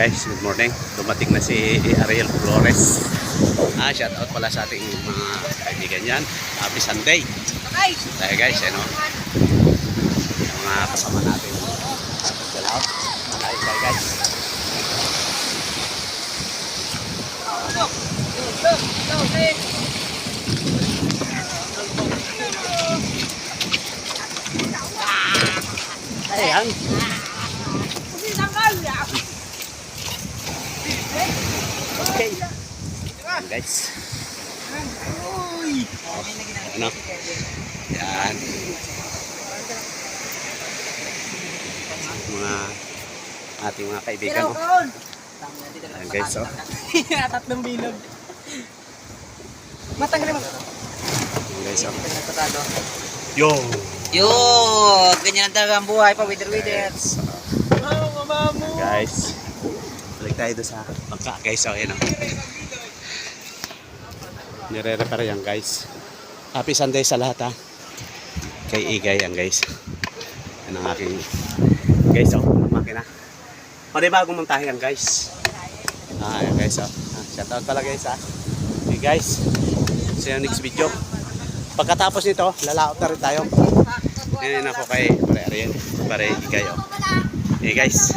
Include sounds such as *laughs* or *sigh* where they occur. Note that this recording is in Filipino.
guys, good morning. Dumating na si Ariel Flores. Ah, shout out pala sa ating mga kaibigan yan. Happy Sunday. Tayo guys, ano? Yung mga kasama natin. Chill out. Malayo tayo guys. Ayan. Okay. Guys. Ano? Yan. Mga ating mga kaibigan. Oh. Ayan guys, oh. *laughs* Tatlong bilog. Matanggal mo. Ayan guys, oh. Yo! Yo! Ganyan ang talaga ang buhay pa, wither withers. Oh, mama mo. Guys. Balik tayo doon sa bangka guys. Oh, yan oh. Nire-repair yan guys. Happy Sunday sa lahat ha. Kay Igay yan guys. Yan ang aking guys oh. Makina. O di bagong montahe yan guys. Ah, yan guys oh. Ah, shout out pala guys ha. Okay guys. See you next video. Pagkatapos nito, lalaot na rin tayo. Ngayon ako kay Pare. Pare Igay oh. Hey guys.